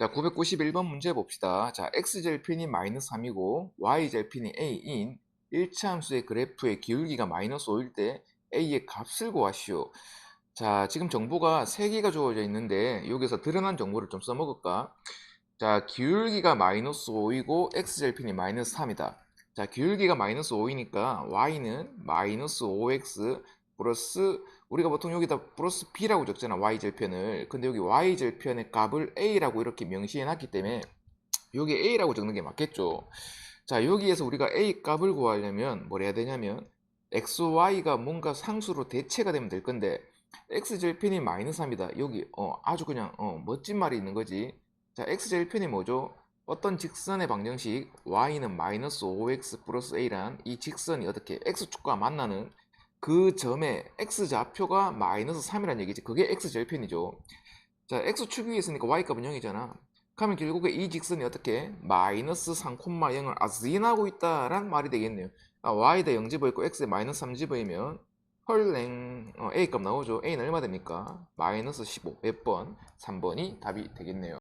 자, 991번 문제 봅시다. 자, x절편이 마이너스 3이고 y절편이 a인 일차함수의 그래프의 기울기가 마이너스 5일 때 a의 값을 구하시오. 자, 지금 정보가 3개가 주어져 있는데 여기서 드러난 정보를 좀 써먹을까? 자, 기울기가 마이너스 5이고 x절편이 마이너스 3이다. 자, 기울기가 마이너스 5이니까 y는 마이너스 5x 플러스 우리가 보통 여기다 플러스 b라고 적잖아 y절편을. 근데 여기 y절편의 값을 a라고 이렇게 명시해 놨기 때문에 여기 a라고 적는 게 맞겠죠. 자 여기에서 우리가 a 값을 구하려면 뭘 해야 되냐면 xy가 뭔가 상수로 대체가 되면 될 건데 x절편이 마이너스 3이다. 여기 어 아주 그냥 어 멋진 말이 있는 거지. 자 x절편이 뭐죠? 어떤 직선의 방정식 y는 마이너스 5x 플러스 a란 이 직선이 어떻게 x축과 만나는 그 점의 x좌표가 마이너스 3이라는 얘기지. 그게 x절편이죠. 자, x축 위에 있으니까 y값은 0이잖아. 그러면 결국에 이 직선이 어떻게 마이너스 3,0을 아스인하고 있다란 말이 되겠네요. 아, y대 0 집어있고 x에 마이너스 3 집어이면 헐랭 어, a값 나오죠. a는 얼마 됩니까? 마이너스 15. 몇 번? 3번이 답이 되겠네요.